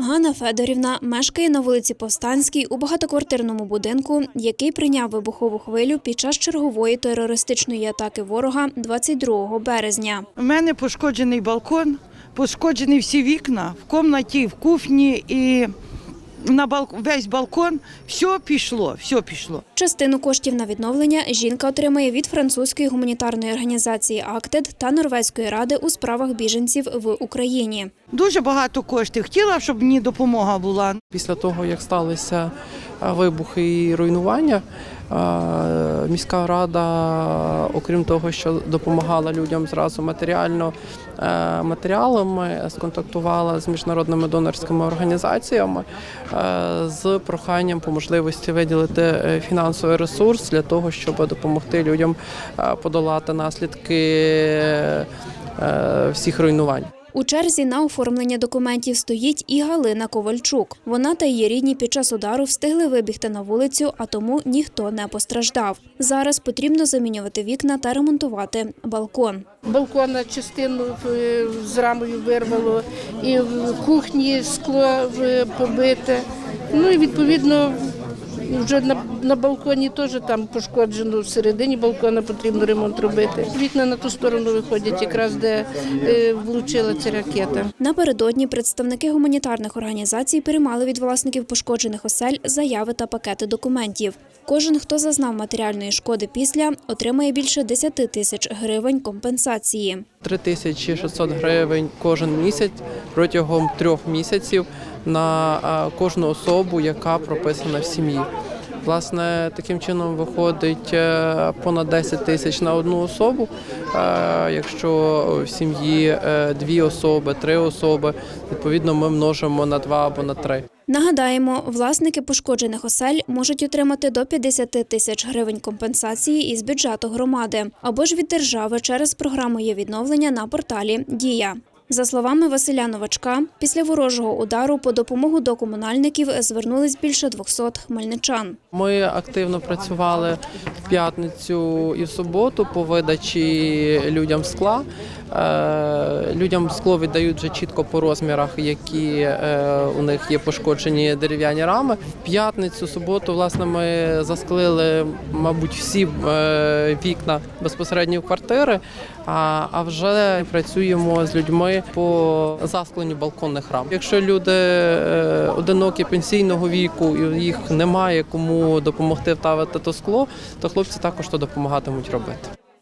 Ганна Федорівна мешкає на вулиці Повстанській у багатоквартирному будинку, який прийняв вибухову хвилю під час чергової терористичної атаки ворога 22 березня. У мене пошкоджений балкон, пошкоджені всі вікна в кімнаті, в кухні і на балк... весь балкон. Все пішло, все пішло. Частину коштів на відновлення жінка отримає від французької гуманітарної організації «Актед» та Норвезької ради у справах біженців в Україні. Дуже багато коштів. Хотіла, щоб мені допомога була. Після того, як сталися вибухи і руйнування, міська рада, окрім того, що допомагала людям зразу матеріально е, матеріалами, сконтактувала з міжнародними донорськими організаціями е, з проханням по можливості виділити е, фінансовий ресурс для того, щоб допомогти людям подолати наслідки всіх руйнувань. У черзі на оформлення документів стоїть і Галина Ковальчук. Вона та її рідні під час удару встигли вибігти на вулицю, а тому ніхто не постраждав. Зараз потрібно замінювати вікна та ремонтувати балкон. балкона частину е, з рамою вирвало, і в кухні скло е, побите. Ну і відповідно вже на, на балконі теж там пошкоджено всередині балкона потрібно ремонт робити. Вікна на ту сторону виходять, якраз де е, влучила ця ракета. Напередодні представники гуманітарних організацій приймали від власників пошкоджених осель заяви та пакети документів. Кожен, хто зазнав матеріальної шкоди після, отримає більше 10 тисяч гривень компенсації. 3600 гривень кожен місяць протягом трьох місяців на кожну особу, яка прописана в сім'ї. Власне, таким чином виходить е, понад 10 тисяч на одну особу. Е, Якщо в сім'ї е, дві особи, три особи, відповідно ми множимо на два або на три. Нагадаємо, власники пошкоджених осель можуть отримати до 50 тисяч гривень компенсації із бюджету громади або ж від держави через програму є відновлення на порталі Дія. За словами Василя Новачка, після ворожого удару по допомогу до комунальників звернулись більше 200 хмельничан. Ми активно працювали в п'ятницю і в суботу по видачі людям скла. Е, Людям скло віддають вже чітко по розмірах, які е, у них є пошкоджені дерев'яні рами. В п'ятницю, суботу, власне, ми засклили, мабуть, всі е, вікна безпосередньо в квартири. А, вже працюємо з людьми по заскленню балконних рам. Якщо люди одинокі пенсійного віку і їх немає кому допомогти вставити то скло, то хлопці також то допомагатимуть робити.